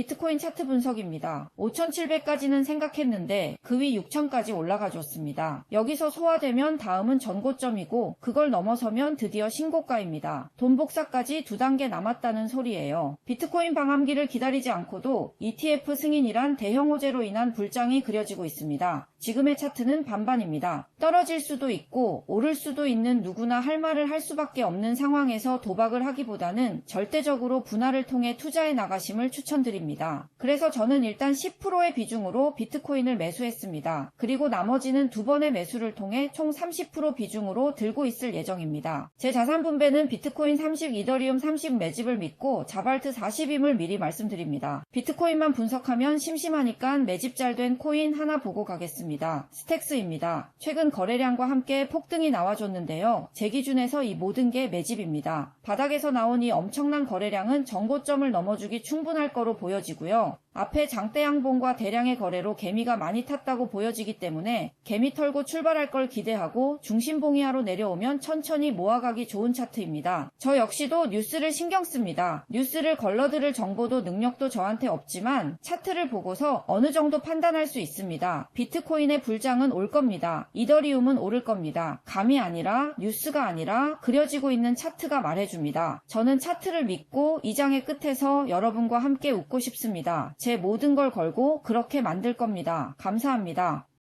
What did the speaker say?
비트코인 차트 분석입니다. 5,700까지는 생각했는데 그 위 6,000까지 올라가 줬습니다. 여기서 소화되면 다음은 전고점이고 그걸 넘어서면 드디어 신고가입니다. 돈 복사까지 두 단계 남았다는 소리예요. 비트코인 방함기를 기다리지 않고도 ETF 승인이란 대형 호재로 인한 불장이 그려지고 있습니다. 지금의 차트는 반반입니다. 떨어질 수도 있고 오를 수도 있는 누구나 할 말을 할 수밖에 없는 상황에서 도박을 하기보다는 절대적으로 분할을 통해 투자해 나가심을 추천드립니다. 그래서 저는 일단 10%의 비중으로 비트코인을 매수했습니다. 그리고 나머지는 두 번의 매수를 통해 총 30% 비중으로 들고 있을 예정입니다. 제 자산 분배는 비트코인 30, 이더리움 30 매집을 믿고 자발트 40임을 미리 말씀드립니다. 비트코인만 분석하면 심심하니까 매집 잘 된 코인 하나 보고 가겠습니다. 스택스입니다. 최근 거래량과 함께 폭등이 나와줬는데요. 제 기준에서 이 모든 게 매집입니다. 바닥에서 나온 이 엄청난 거래량은 정고점을 넘어주기 충분할 거로 보여 지고요. 앞에 장대 양봉과 대량의 거래로 개미가 많이 탔다고 보여지기 때문에 개미 털고 출발할 걸 기대하고 중심봉이하로 내려오면 천천히 모아가기 좋은 차트입니다. 저 역시도 뉴스를 신경 씁니다. 뉴스를 걸러들을 정보도 능력도 저한테 없지만 차트를 보고서 어느 정도 판단할 수 있습니다. 비트코인의 불장은 올 겁니다. 이더리움은 오를 겁니다. 감이 아니라 뉴스가 아니라 그려지고 있는 차트가 말해줍니다. 저는 차트를 믿고 이 장의 끝에서 여러분과 함께 웃고 싶습니다. 제 모든 걸 걸고 그렇게 만들 겁니다. 감사합니다.